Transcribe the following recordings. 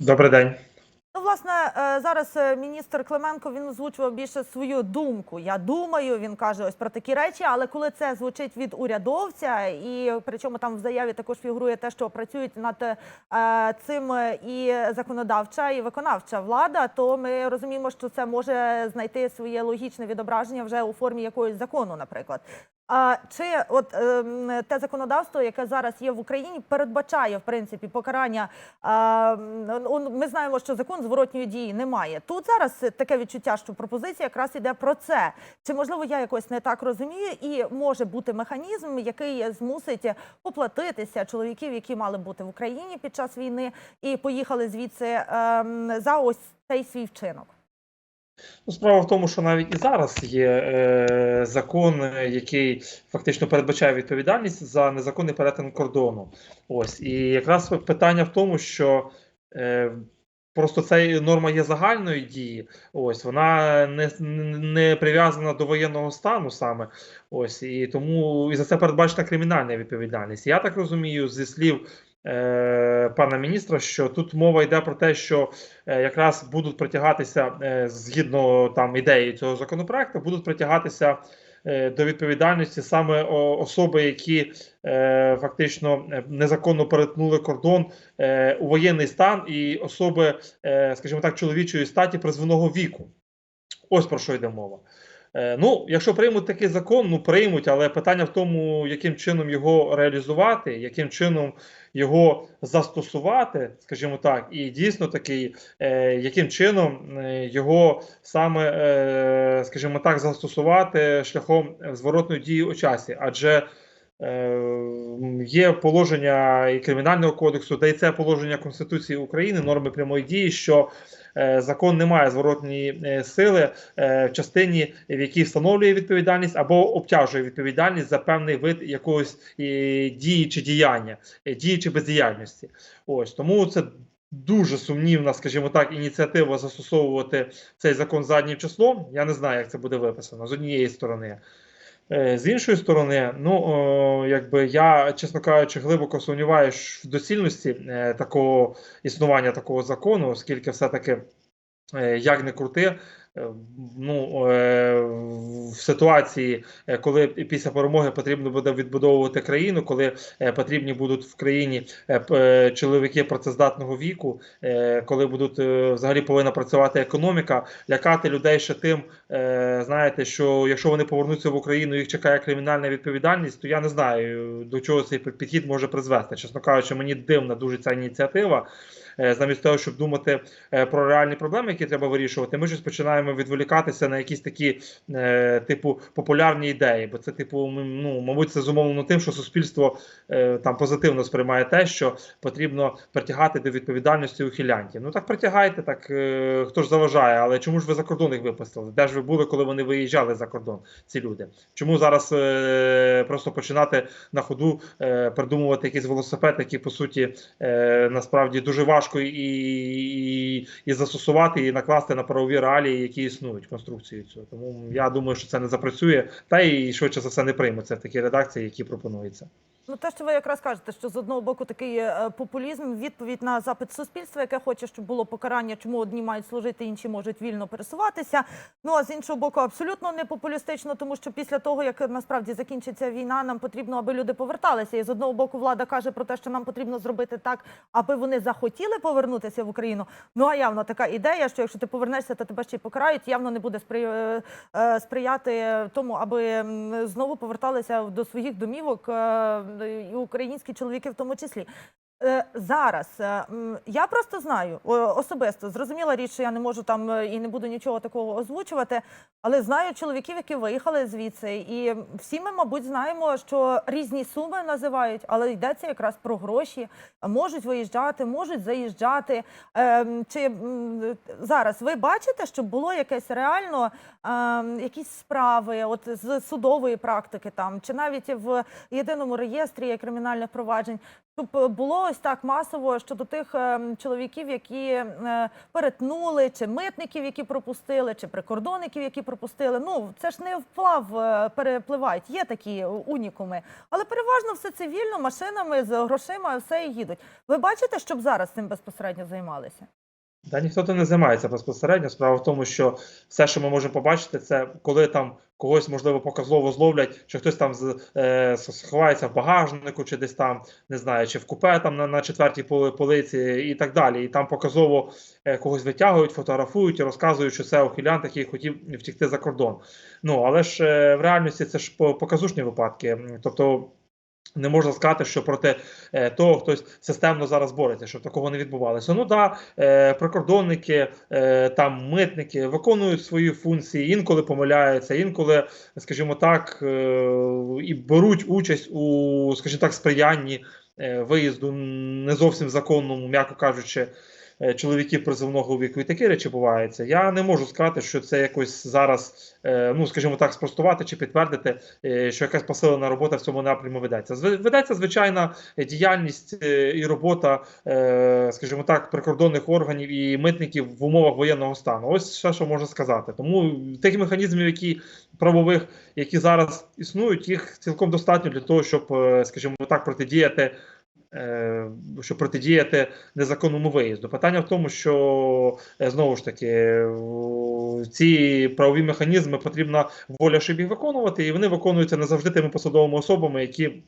Добрий день. Ну, власне, е, зараз е, міністр Клименко він озвучував більше свою думку. Я думаю, він каже ось про такі речі. Але коли це звучить від урядовця, і причому там в заяві також фігурує те, що працюють над е, цим і законодавча, і виконавча влада, то ми розуміємо, що це може знайти своє логічне відображення вже у формі якогось закону, наприклад. А чи от ем, те законодавство, яке зараз є в Україні, передбачає в принципі покарання? Он- ми знаємо, що закон зворотньої дії немає. Тут зараз таке відчуття, що пропозиція якраз іде про це. Чи можливо я якось не так розумію, і може бути механізм, який змусить поплатитися чоловіків, які мали бути в Україні під час війни, і поїхали звідси ем, за ось цей свій вчинок. Ну, справа в тому, що навіть і зараз є е, закон, який фактично передбачає відповідальність за незаконний перетин кордону. Ось і якраз питання в тому, що е, просто ця норма є загальної дії. Ось вона не, не прив'язана до воєнного стану саме. Ось і тому і за це передбачена кримінальна відповідальність. Я так розумію, зі слів. Е, Пана міністра, що тут мова йде про те, що е, якраз будуть притягатися е, згідно там ідеї цього законопроекту, будуть притягатися до відповідальності саме особи, які е, фактично незаконно перетнули кордон е, у воєнний стан, і особи, е, скажімо так, чоловічої статі призваного віку. Ось про що йде мова. Е, Ну, якщо приймуть такий закон, ну приймуть, але питання в тому, яким чином його реалізувати, яким чином його застосувати, скажімо так, і дійсно такий, е, яким чином е, його саме, скажімо так, застосувати шляхом зворотної дії у часі, адже є положення і кримінального кодексу, та й це положення Конституції України, норми прямої дії, що е, закон не має зворотної е, сили е, в частині, в якій встановлює відповідальність або обтяжує відповідальність за певний вид якогось е, дії чи діяння, е, дії чи бездіяльності. Ось тому це. Дуже сумнівна, скажімо так, ініціатива застосовувати цей закон заднім числом. Я не знаю, як це буде виписано з однієї сторони. Е, З іншої сторони, ну якби я, чесно кажучи, глибоко сумніваюся в доцільності е, такого існування такого закону, оскільки все-таки, е, як не крути, ну е, в ситуації, е, коли після перемоги потрібно буде відбудовувати країну, коли е, потрібні будуть в країні е, е, чоловіки працездатного віку, е, коли будуть е, взагалі повинна працювати економіка, лякати людей ще тим, е, знаєте, що якщо вони повернуться в Україну, їх чекає кримінальна відповідальність, то я не знаю до чого цей підхід може призвести. Чесно кажучи, мені дивна дуже ця ініціатива. Е, Замість того, щоб думати е, про реальні проблеми, які треба вирішувати, ми щось починаємо відволікатися на якісь такі, е, типу, популярні ідеї. Бо це, типу, ну, мабуть, це зумовлено тим, що суспільство е, там позитивно сприймає те, що потрібно притягати до відповідальності ухилянтів. Ну так притягайте, так е, хто ж заважає, але чому ж ви за кордон їх випустили? Де ж ви були, коли вони виїжджали за кордон? Ці люди? Чому зараз е, просто починати на ходу е, придумувати якийсь велосипед, який по суті е, насправді дуже важко і, і, і застосувати і накласти на правові реалії, які існують конструкції цього. Тому я думаю, що це не запрацює, та і швидше за все не прийметься в такій редакції, які пропонуються. Ну, те, що ви якраз кажете, що з одного боку такий е, популізм, відповідь на запит суспільства, яке хоче, щоб було покарання, чому одні мають служити, інші можуть вільно пересуватися. Ну а з іншого боку, абсолютно не популістично, тому що після того, як насправді закінчиться війна, нам потрібно, аби люди поверталися. І з одного боку, влада каже про те, що нам потрібно зробити так, аби вони захотіли повернутися в Україну. Ну а явно така ідея, що якщо ти повернешся, то тебе ще й покарають, явно не буде е, е, сприяти тому, аби знову поверталися до своїх домівок і українські чоловіки в тому числі. Е, Зараз е, я просто знаю особисто зрозуміла річ, що я не можу там е, і не буду нічого такого озвучувати, але знаю чоловіків, які виїхали звідси, і всі ми, мабуть, знаємо, що різні суми називають, але йдеться якраз про гроші. Можуть виїжджати, можуть заїжджати. Ем, Чи зараз ви бачите, щоб було якесь реально ем, якісь справи, от з судової практики там, чи навіть в єдиному реєстрі кримінальних проваджень, було ось так масово щодо тих е, чоловіків, які е, перетнули, чи митників, які пропустили, чи прикордонників, які пропустили. Ну це ж не вплав е, перепливають. Є такі унікуми, але переважно все цивільно, машинами з грошима, все і їдуть. Ви бачите, щоб зараз цим безпосередньо займалися? Та ніхто не займається безпосередньо. Справа в тому, що все, що ми можемо побачити, це коли там когось можливо показово зловлять, чи хтось там е, сховається в багажнику, чи десь там не знаю, чи в купе там на, на четвертій полиці і так далі. І там показово е, когось витягують, фотографують і розказують, що це ухилянт, який хотів втікти за кордон. Ну але ж е, в реальності це ж показушні випадки. Тобто. Не можна сказати, що проти е, того хтось системно зараз бореться, щоб такого не відбувалося. Ну да, е, прикордонники, е, там митники виконують свої функції, інколи помиляються, інколи, скажімо так, і беруть участь у, скажімо так, сприянні виїзду не зовсім законному, м'яко кажучи. Е, Чоловіків призовного віку і такі речі буваються. Я не можу сказати, що це якось зараз, е, ну скажімо так, спростувати чи підтвердити, е, що якась посилена робота в цьому напряму ведеться. Ведеться звичайна діяльність і робота, скажімо так, прикордонних органів і митників в умовах воєнного стану. Ось все, що можна сказати. Тому тих механізмів, які правових, які зараз існують, їх цілком достатньо для того, щоб, скажімо так, протидіяти. Е, Щоб протидіяти незаконному виїзду. Питання в тому, що е, знову ж таки ці правові механізми потрібна воля, щоб їх виконувати, і вони виконуються не завжди тими посадовими особами, які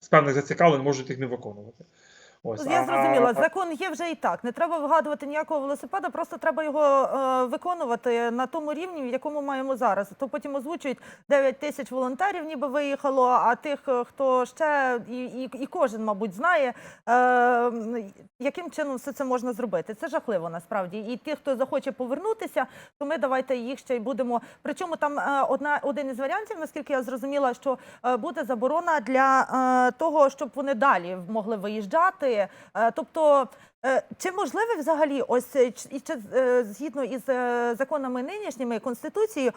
з певних зацікавлень можуть їх не виконувати. Ось Я зрозуміла, а- закон є вже і так. Не треба вигадувати ніякого велосипеда, просто треба його е, виконувати на тому рівні, в якому маємо зараз. То потім озвучують 9 тисяч волонтерів, ніби виїхало. А тих, е, хто ще і, і, і кожен, мабуть, знає, е, яким чином все це можна зробити. Це жахливо насправді. І ті, хто захоче повернутися, то ми давайте їх ще й будемо. Причому там е, одна один із варіантів, наскільки я зрозуміла, що е, буде заборона для е, того, щоб вони далі могли виїжджати. Е, Тобто, е, чи можливе взагалі, ось е, і згідно із законами нинішніми конституцією,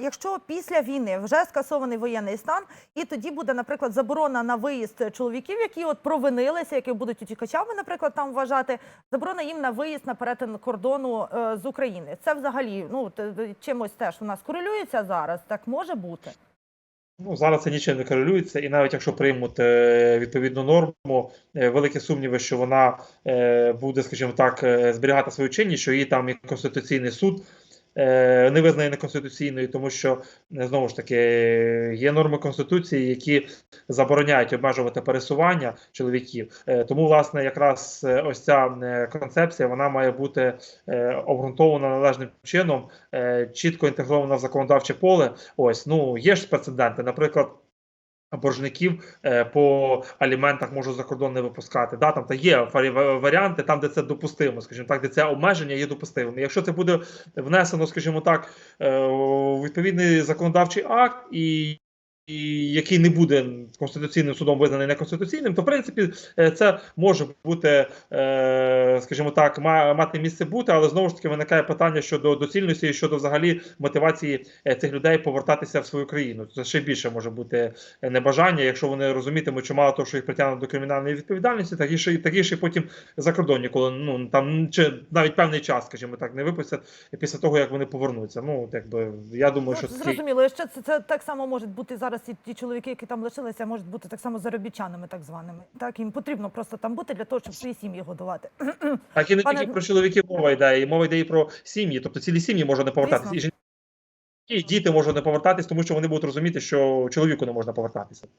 якщо після війни вже скасований воєнний стан, і тоді буде, наприклад, заборона на виїзд чоловіків, які от провинилися, які будуть утікачами, наприклад, там вважати, заборона їм на виїзд на перетин кордону з України. Це взагалі ну чимось теж у нас корелюється зараз. Так може бути. Ну, зараз це нічим не корелюється, і навіть якщо приймуть е, відповідну норму, е, великі сумніви, що вона е, буде, скажімо так, зберігати свою чинність, що її там і Конституційний суд не визнає неконституційною, тому що е, знову ж таки є норми Конституції, які забороняють обмежувати пересування чоловіків. Е, тому, власне, якраз е, ось ця е, концепція вона має бути е, обґрунтована належним чином, е, чітко інтегрована в законодавче поле. Ось ну є ж прецеденти, наприклад. Боржників е, по аліментах можуть за кордон не випускати. Да, там та є варі- варіанти, там де це допустимо, скажімо так, де це обмеження є допустимим. Якщо це буде внесено, скажімо так, е, у відповідний законодавчий акт і. І який не буде конституційним судом визнаний неконституційним, то в принципі е, це може бути, е, скажімо так, ма- мати місце бути, але знову ж таки виникає питання щодо доцільності і щодо взагалі мотивації е, цих людей повертатися в свою країну. Це ще більше може бути небажання, якщо вони розумітимуть, що мало того, що їх притягнуть до кримінальної відповідальності, так і ще так і ще потім за кордоні, коли ну там чи навіть певний час, скажімо так, не випустять після того, як вони повернуться. Ну якби я думаю, що Ну, такий- зрозуміло, ще це, це так само можуть бути зараз. І ті чоловіки, які там лишилися, можуть бути так само заробітчанами, так званими. Так їм потрібно просто там бути для того, щоб свої сім'ї годувати. Так і не Пане- тільки про чоловіків мова йде, і мова йде і про сім'ї. Тобто цілі сім'ї можуть не повертатися. І жінки, і діти можуть не повертатись, тому що вони будуть розуміти, що чоловіку не можна повертатися.